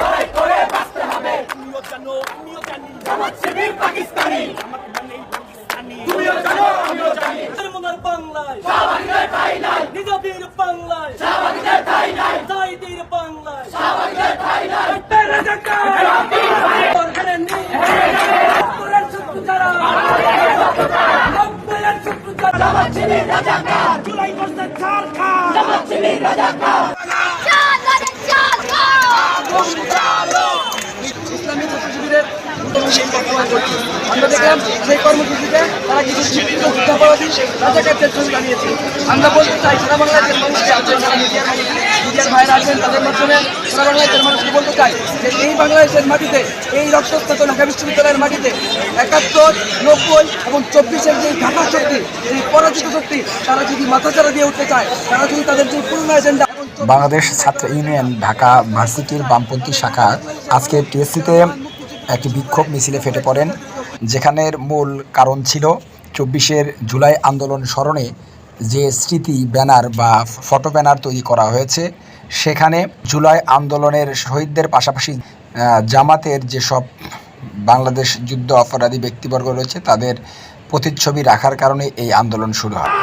লড়াই করে বাঁচতে হবে তুমিও জানো আমিও জানি জামাত শিবির পাকিস্তানি তুমিও জানো আমিও জানি ধর্মদার বাংলায় শাহবাগীদের ঠাই নাই নিজাদের বাংলায় শাহবাগীদের ঠাই নাই জাহিদের বাংলায় শাহবাগীদের ঠাই নাই জামাত শিবির রাজাকার জুলাই করছে ঝাড়খণ্ড জামাত শিবির রাজাকার আমরা দেখলাম সেই কর্মসূচিতে তারা কিছু যুদ্ধাপরাধী বানিয়েছে। আমরা বলতে চাই, সারা যে আছেন তাদের মাধ্যমে সারা মানুষকে বলতে চাই যে এই বাংলাদেশের মাটিতে, এই রক্তস্থাত ঢাকা বিশ্ববিদ্যালয়ের মাটিতে একাত্তর, নব্বই এবং চব্বিশের যে ঢাকা শক্তি এই পরাজিত শক্তি, তারা যদি মাথাচাড়া দিয়ে উঠতে চায়, তারা যদি তাদের যে পুরনো এজেন্ডা বাংলাদেশ ছাত্র ইউনিয়ন ঢাকা ভার্সিটির বামপন্থী শাখা আজকে টিএসসিতে একটি বিক্ষোভ মিছিলে ফেটে পড়েন, যেখানের মূল কারণ ছিল চব্বিশের জুলাই আন্দোলন স্মরণে যে স্মৃতি ব্যানার বা ফটো ব্যানার তৈরি করা হয়েছে, সেখানে জুলাই আন্দোলনের শহীদদের পাশাপাশি জামাতের যেসব বাংলাদেশ যুদ্ধ অপরাধী ব্যক্তিবর্গ রয়েছে, তাদের প্রতিচ্ছবি রাখার কারণে এই আন্দোলন শুরু হয়।